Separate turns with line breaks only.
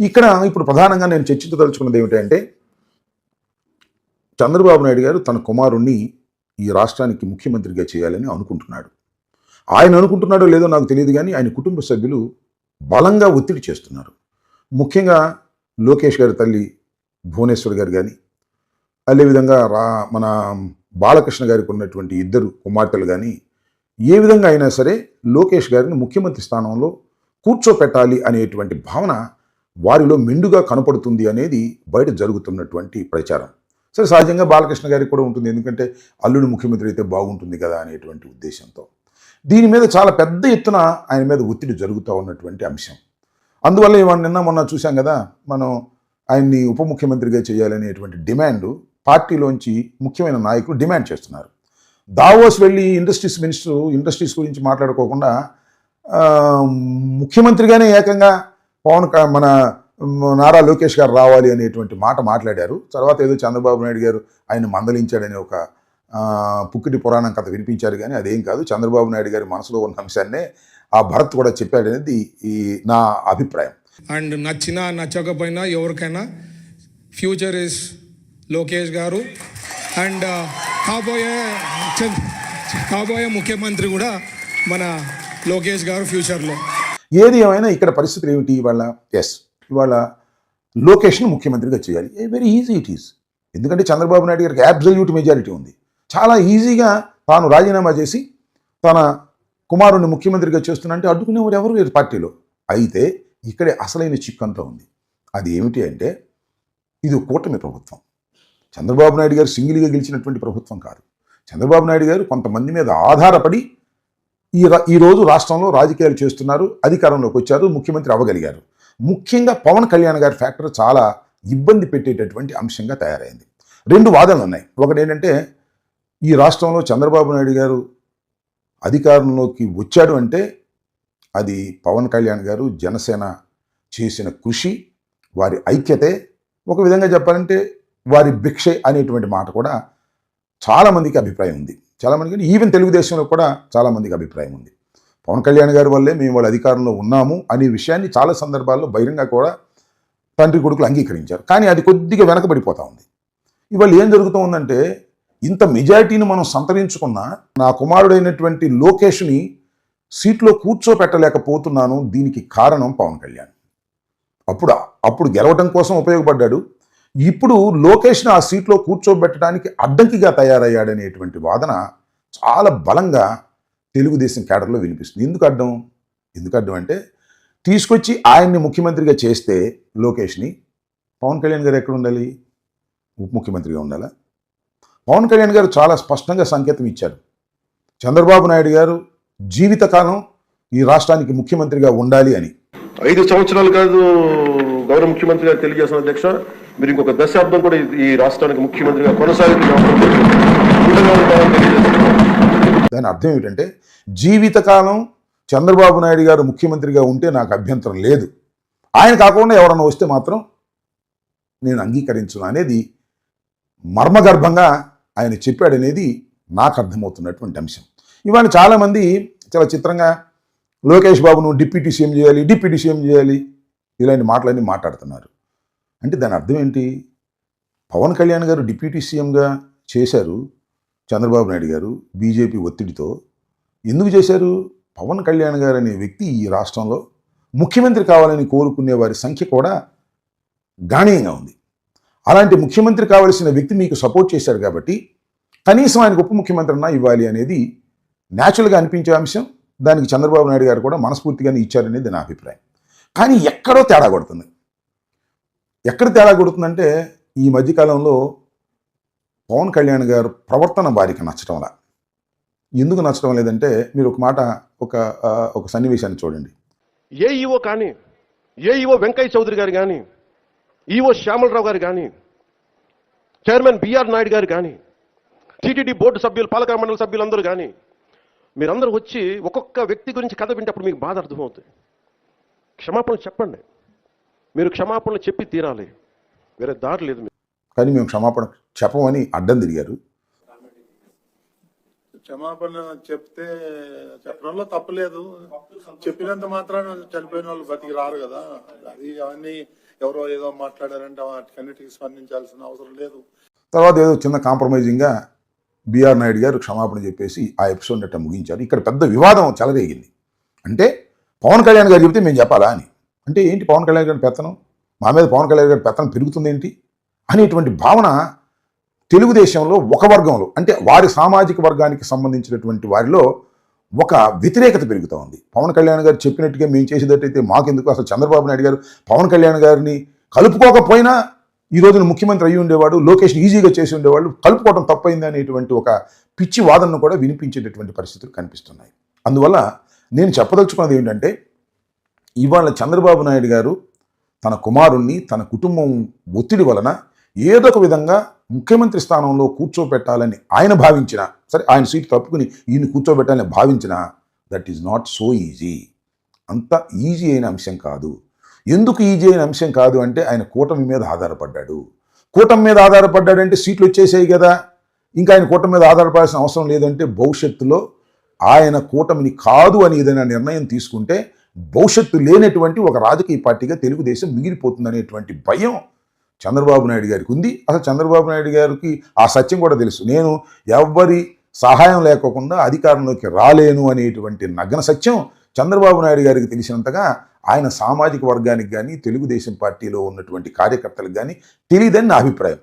ఇక్కడ ఇప్పుడు ప్రధానంగా నేను చర్చించదలుచుకున్నది ఏమిటంటే చంద్రబాబు నాయుడు గారు తన కుమారుణ్ణి ఈ రాష్ట్రానికి ముఖ్యమంత్రిగా చేయాలని అనుకుంటున్నాడు. ఆయన అనుకుంటున్నాడో లేదో నాకు తెలియదు కానీ ఆయన కుటుంబ సభ్యులు బలంగా ఒత్తిడి చేస్తున్నారు. ముఖ్యంగా లోకేష్ గారి తల్లి భువనేశ్వర్ గారు కానీ అదేవిధంగా రా మన బాలకృష్ణ గారికి ఉన్నటువంటి ఇద్దరు కుమార్తెలు కానీ ఏ విధంగా అయినా సరే లోకేష్ గారిని ముఖ్యమంత్రి స్థానంలో కూర్చోపెట్టాలి అనేటువంటి భావన వారిలో మెండుగా కనపడుతుంది అనేది బయట జరుగుతున్నటువంటి ప్రచారం. సరే సహజంగా బాలకృష్ణ గారికి కూడా ఉంటుంది. ఎందుకంటే అల్లుడు ముఖ్యమంత్రి అయితే బాగుంటుంది కదా అనేటువంటి ఉద్దేశంతో. దీని మీద చాలా పెద్ద ఎత్తున ఆయన మీద ఒత్తిడి జరుగుతూ ఉన్నటువంటి అంశం. అందువల్ల ఇవాళ నిన్న మొన్న చూసాం కదా మనం ఆయన్ని ఉప ముఖ్యమంత్రిగా చేయాలనేటువంటి డిమాండ్ పార్టీలోంచి ముఖ్యమైన నాయకులు డిమాండ్ చేస్తున్నారు. దావోస్ వెళ్ళి ఇండస్ట్రీస్ మినిస్టర్ ఇండస్ట్రీస్ గురించి మాట్లాడుకోకుండా ముఖ్యమంత్రిగానే ఏకంగా పవన్ క- మన నారా లోకేష్ గారు రావాలి అనేటువంటి మాట మాట్లాడారు. తర్వాత ఏదో చంద్రబాబు నాయుడు గారు ఆయన మందలించాడని ఒక పుక్కిటి పురాణం కథ వినిపించారు కానీ అదేం కాదు. చంద్రబాబు నాయుడు గారి మనసులో ఉన్న అంశాన్నే ఆ భరత్ కూడా చెప్పాడనేది ఈ నా అభిప్రాయం.
అండ్ నచ్చినా నచ్చకపోయినా ఎవరికైనా ఫ్యూచర్ ఇస్ లోకేష్ గారు. అండ్ కాబోయే కాబోయే ముఖ్యమంత్రి కూడా మన లోకేష్ గారు ఫ్యూచర్లో.
ఏది ఏమైనా ఇక్కడ పరిస్థితులు ఏమిటి? ఇవాళ ఎస్ ఇవాళ లోకేష్ను ముఖ్యమంత్రిగా చేయాలి. వెరీ ఈజీ ఇట్ ఈస్ ఎందుకంటే చంద్రబాబు నాయుడు గారికి అబ్జల్యూట్ మెజారిటీ ఉంది. చాలా ఈజీగా తాను రాజీనామా చేసి తన కుమారుణ్ణి ముఖ్యమంత్రిగా చేస్తున్నంటే అడ్డుకునేవారు ఎవరు లేరు పార్టీలో. అయితే ఇక్కడే అసలైన చిక్కంతా ఉంది. అది ఏమిటి అంటే ఇది కూటమి ప్రభుత్వం. చంద్రబాబు నాయుడు గారు సింగిల్గా గెలిచినటువంటి ప్రభుత్వం కాదు. చంద్రబాబు నాయుడు గారు కొంతమంది మీద ఆధారపడి ఈ ఈరోజు రాష్ట్రంలో రాజకీయాలు చేస్తున్నారు అధికారంలోకి వచ్చారు ముఖ్యమంత్రి అవ్వగలిగారు. ముఖ్యంగా పవన్ కళ్యాణ్ గారి ఫ్యాక్టర్ చాలా ఇబ్బంది పెట్టేటటువంటి అంశంగా తయారైంది. రెండు వాదనలు ఉన్నాయి. ఒకటి ఏంటంటే ఈ రాష్ట్రంలో చంద్రబాబు నాయుడు గారు అధికారంలోకి వచ్చాడు అంటే అది పవన్ కళ్యాణ్ గారు జనసేన చేసిన కృషి వారి ఐక్యతే. ఒక విధంగా చెప్పాలంటే వారి భిక్ష అనేటువంటి మాట కూడా చాలామందికి అభిప్రాయం ఉంది. చాలామందికి ఈవెన్ తెలుగుదేశంలో కూడా చాలామందికి అభిప్రాయం ఉంది. పవన్ కళ్యాణ్ గారి వల్లే మేము వాళ్ళ అధికారంలో ఉన్నాము అనే విషయాన్ని చాలా సందర్భాల్లో బహిరంగ కూడా తండ్రి కొడుకులు అంగీకరించారు. కానీ అది కొద్దిగా వెనకబడిపోతూ ఉంది. ఇవాళ ఏం జరుగుతూ ఉందంటే ఇంత మెజారిటీని మనం సంతరించుకున్న నా కుమారుడైనటువంటి లోకేష్ని సీట్లో కూర్చోపెట్టలేకపోతున్నాను. దీనికి కారణం పవన్ కళ్యాణ్. అప్పుడు? అప్పుడు గెలవటం కోసం ఉపయోగపడ్డాడు ఇప్పుడు లోకేష్ను ఆ సీట్లో కూర్చోబెట్టడానికి అడ్డంకిగా తయారయ్యాడనేటువంటి వాదన చాలా బలంగా తెలుగుదేశం కేడర్లో వినిపిస్తుంది. ఎందుకు అడ్డం? ఎందుకు అడ్డం అంటే తీసుకొచ్చి ఆయన్ని ముఖ్యమంత్రిగా చేస్తే లోకేష్ని పవన్ కళ్యాణ్ గారు ఎక్కడ ఉండాలి? ఉప ముఖ్యమంత్రిగా ఉండాలా? పవన్ కళ్యాణ్ గారు చాలా స్పష్టంగా సంకేతం ఇచ్చారు. చంద్రబాబు నాయుడు గారు జీవితకాలం ఈ రాష్ట్రానికి ముఖ్యమంత్రిగా ఉండాలి అని.
ఐదు సంవత్సరాలు కాదు గౌరవ ముఖ్యమంత్రి గారు తెలియజేసిన అధ్యక్ష. మీరు ఇంకొక దశాబ్దం కూడా ఈ- రాష్ట్రానికి ముఖ్యమంత్రిగా కొనసాగుతున్న
దాని అర్థం ఏమిటంటే జీవితకాలం చంద్రబాబు నాయుడు గారు ముఖ్యమంత్రిగా ఉంటే నాకు అభ్యంతరం లేదు. ఆయన కాకుండా ఎవరన్నా వస్తే మాత్రం నేను అంగీకరించను అనేది మర్మగర్భంగా ఆయన చెప్పాడనేది నాకు అర్థమవుతున్నటువంటి అంశం. ఇవాళ చాలామంది చాలా చిత్రంగా లోకేష్ బాబును డిప్యూటీ సీఎం చేయాలి డిప్యూటీ సీఎం చేయాలి ఇలాంటి మాటలన్నీ మాట్లాడుతున్నారు. అంటే దాని అర్థం ఏంటి? పవన్ కళ్యాణ్ గారు డిప్యూటీ సీఎంగా చేశారు చంద్రబాబు నాయుడు గారు బీజేపీ ఒత్తిడితో. ఎందుకు చేశారు? పవన్ కళ్యాణ్ గారు అనే వ్యక్తి ఈ రాష్ట్రంలో ముఖ్యమంత్రి కావాలని కోరుకునే వారి సంఖ్య కూడా గణనీయంగా ఉంది. అలాంటి ముఖ్యమంత్రి కావలసిన వ్యక్తి మీకు సపోర్ట్ చేశారు కాబట్టి కనీసం ఆయనకు ఉప ముఖ్యమంత్రి అన్నా ఇవ్వాలి అనేది న్యాచురల్గా అనిపించే అంశం. దానికి చంద్రబాబు నాయుడు గారు కూడా మనస్ఫూర్తిగానే ఇచ్చారనేది నా అభిప్రాయం. కానీ ఎక్కడో తేడా కొడుతుంది. ఎక్కడ తేడా కొడుతుందంటే ఈ మధ్యకాలంలో పవన్ కళ్యాణ్ గారు ప్రవర్తన వారికి నచ్చటంలా ఎందుకు నచ్చడం లేదంటే మీరు ఒక మాట ఒక ఒక సన్నివేశాన్ని చూడండి.
ఏ ఈవో కానీ ఏ ఈవో వెంకయ్య చౌదరి గారు కానీ ఈవో శ్యామలరావు గారు కానీ చైర్మన్ బిఆర్ నాయుడు గారు కానీ టీటీడీ బోర్డు సభ్యులు పాలక మండలి సభ్యులందరూ కానీ మీరందరూ వచ్చి ఒక్కొక్క వ్యక్తి గురించి కథ వింటప్పుడు మీకు బాధ అర్థమవుతుంది. క్షమాపణ చెప్పండి. మీరు క్షమాపణలు చెప్పి తీరాలి. వేరే దారి లేదు
కానీ మేము క్షమాపణ చెప్పమని అడ్డం తిరిగారు.
క్షమాపణ చెప్తే చెప్పడంలో తప్పులేదు చెప్పినంత మాత్రాన చనిపోయిన వాళ్ళు బతికి రారు కదా. అది అవన్నీ ఎవరో ఏదో మాట్లాడారంటే వాటికన్నిటికి స్పందించాల్సిన అవసరం లేదు.
తర్వాత ఏదో చిన్న కాంప్రమైజింగ్గా బీఆర్ నాయుడు గారు క్షమాపణ చెప్పేసి ఆ ఎపిసోడ్ అట్ట ముగించారు. ఇక్కడ పెద్ద వివాదం చెలరేగింది. అంటే పవన్ కళ్యాణ్ గారు చెబితే మేము చెప్పాలా అని. అంటే ఏంటి పవన్ కళ్యాణ్ గారి పెత్తనం? మా మీద పవన్ కళ్యాణ్ గారి పెత్తనం పెరుగుతుంది ఏంటి? అనేటువంటి భావన తెలుగుదేశంలో ఒక వర్గంలో అంటే వారి సామాజిక వర్గానికి సంబంధించినటువంటి వారిలో ఒక వ్యతిరేకత పెరుగుతూ ఉంది. పవన్ కళ్యాణ్ గారు చెప్పినట్టుగా మేము చేసేటట్టయితే మాకెందుకు? అసలు చంద్రబాబు నాయుడు గారు పవన్ కళ్యాణ్ గారిని కలుపుకోకపోయినా ఈ రోజున ముఖ్యమంత్రి అయ్యి ఉండేవాడు లోకేష్ ఈజీగా చేసి ఉండేవాళ్ళు కలుపుకోవడం తప్పైంది అనేటువంటి ఒక పిచ్చి వాదనను కూడా వినిపించేటటువంటి పరిస్థితులు కనిపిస్తున్నాయి. అందువల్ల నేను చెప్పదలుచుకున్నది ఏంటంటే ఇవాళ చంద్రబాబు నాయుడు గారు తన కుమారుణ్ణి తన కుటుంబం ఒత్తిడి వలన ఏదో ఒక విధంగా ముఖ్యమంత్రి స్థానంలో కూర్చోబెట్టాలని ఆయన భావించిన సరే ఆయన సీటు తప్పుకుని ఈయన కూర్చోబెట్టాలని భావించిన that is not so easy అంత ఈజీ అయిన అంశం కాదు. ఎందుకు ఈజీ అయిన అంశం కాదు అంటే ఆయన కూటమి మీద ఆధారపడ్డాడు. కూటమి మీద ఆధారపడ్డాడంటే సీట్లు వచ్చేసాయి కదా. ఇంకా ఆయన కూటమి మీద ఆధారపడాల్సిన అవసరం లేదంటే భవిష్యత్తులో ఆయన కూటమిని కాదు అని ఏదైనా నిర్ణయం తీసుకుంటే భవిష్యత్తు లేనటువంటి ఒక రాజకీయ పార్టీగా తెలుగుదేశం మిగిలిపోతుందనేటువంటి భయం చంద్రబాబు నాయుడు గారికి ఉంది. అసలు చంద్రబాబు నాయుడు గారికి ఆ సత్యం కూడా తెలుసు. నేను ఎవ్వరి సహాయం లేకోకుండా అధికారంలోకి రాలేను అనేటువంటి నగ్న సత్యం చంద్రబాబు నాయుడు గారికి తెలిసినంతగా ఆయన సామాజిక వర్గానికి కానీ తెలుగుదేశం పార్టీలో ఉన్నటువంటి కార్యకర్తలకు కానీ తెలియదని నా అభిప్రాయం.